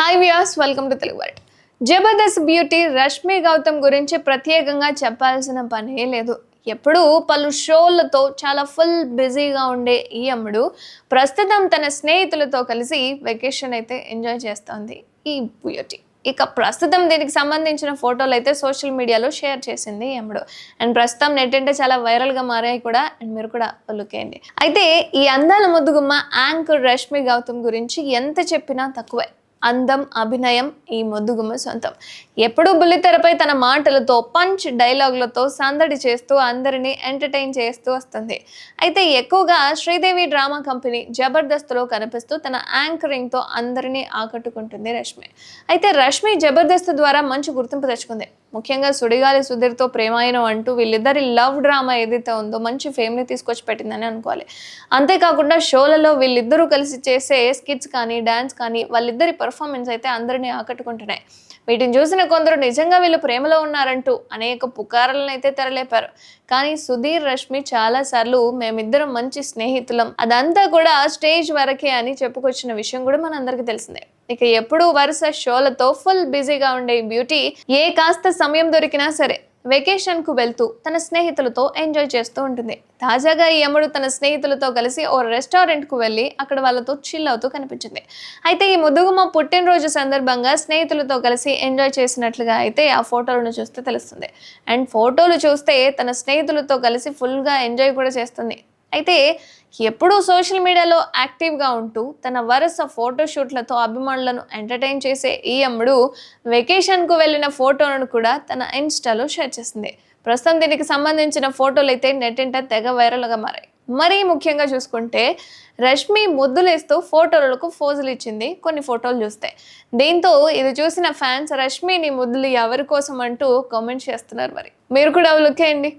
Hi viewers welcome to Telugu world Jabardasth beauty Rashmi Gautam గురించి ప్రత్యేకంగా చెప్పాల్సిన పనే లేదు. ఎప్పుడూ పలు షోలతో చాలా ఫుల్ బిజీగా ఉండే ఈ అమ్ముడు ప్రస్తుతం తన స్నేహితులతో కలిసి వెకేషన్ అయితే ఎంజాయ్ చేస్తోంది ఈ బ్యూటీ ఇక ప్రస్తుతం దీనికి సంబంధించిన ఫోటోలు అయితే సోషల్ మీడియాలో షేర్ చేసింది ఈ అండ్ ప్రస్తుతం నెట్ అంటే చాలా వైరల్గా మారాయి కూడా అండ్ మీరు కూడా ఒలుకేయండి అయితే ఈ అందాల ముద్దుగుమ్మ యాంకర్ రష్మి గౌతమ్ గురించి ఎంత చెప్పినా తక్కువే. అందం అభినయం ఈ ముద్దుగుమ్మ సొంతం. ఎప్పుడూ బుల్లితెరపై తన మాటలతో పంచ్ డైలాగులతో సందడి చేస్తూ అందరినీ ఎంటర్టైన్ చేస్తూ వస్తుంది. అయితే ఎక్కువగా శ్రీదేవి డ్రామా కంపెనీ జబర్దస్త్లో కనిపిస్తూ తన యాంకరింగ్తో అందరినీ ఆకట్టుకుంటుంది రష్మి. అయితే రష్మి జబర్దస్త్ ద్వారా మంచి గుర్తింపు తెచ్చుకుంది. ముఖ్యంగా సుడిగాలి సుధీర్తో ప్రేమాయణం అంటూ వీళ్ళిద్దరి లవ్ డ్రామా ఏదైతే ఉందో మంచి ఫేమ్ని తీసుకొచ్చి పెట్టిందని అనుకోవాలి. అంతేకాకుండా షోలలో వీళ్ళిద్దరూ కలిసి చేసే స్కిట్స్ కానీ డ్యాన్స్ కానీ వాళ్ళిద్దరి పర్ఫార్మెన్స్ అయితే అందరినీ ఆకట్టుకుంటున్నాయి. వీటిని చూసిన కొందరు నిజంగా వీళ్ళు ప్రేమలో ఉన్నారంటూ అనేక పుకారాలను అయితే తెరలేపారు. కానీ సుధీర్ రష్మి చాలాసార్లు మేమిద్దరం మంచి స్నేహితులం. అదంతా కూడా స్టేజ్ వరకే అని చెప్పుకొచ్చిన విషయం కూడా మనందరికీ తెలిసిందే. ఇక ఎప్పుడు వరుస షోలతో ఫుల్ బిజీగా ఉండే బ్యూటీ ఏ కాస్త సమయం దొరికినా సరే వెకేషన్కు వెళ్తూ తన స్నేహితులతో ఎంజాయ్ చేస్తూ ఉంటుంది. తాజాగా ఈ అమ్మడు తన స్నేహితులతో కలిసి ఓ రెస్టారెంట్కు వెళ్ళి అక్కడ వాళ్ళతో చిల్ అవుతూ కనిపించింది. అయితే ఈ ముదుగుమ పుట్టినరోజు సందర్భంగా స్నేహితులతో కలిసి ఎంజాయ్ చేసినట్లుగా అయితే ఆ ఫోటోలను చూస్తే తెలుస్తుంది. అండ్ ఫోటోలు చూస్తే తన స్నేహితులతో కలిసి ఫుల్గా ఎంజాయ్ కూడా చేస్తుంది. అయితే ఎప్పుడూ సోషల్ మీడియాలో యాక్టివ్గా ఉంటూ తన వరుస ఫోటోషూట్లతో అభిమానులను ఎంటర్టైన్ చేసే ఈ అమ్ముడు వెకేషన్కు వెళ్ళిన ఫోటోలను కూడా తన ఇన్స్టాలో షేర్ చేసింది. ప్రస్తుతం దీనికి సంబంధించిన ఫోటోలు అయితే నెట్టింట తెగ వైరల్గా మారాయి. మరీ ముఖ్యంగా చూసుకుంటే రష్మి ముద్దులేస్తూ ఫోటోలకు ఫోజులు ఇచ్చింది కొన్ని ఫోటోలు చూస్తే. దీంతో ఇది చూసిన ఫ్యాన్స్ రష్మిని ముద్దులు ఎవరి కోసం అంటూ కామెంట్ చేస్తున్నారు మరి. మీరు కూడా లుక్ చేయండి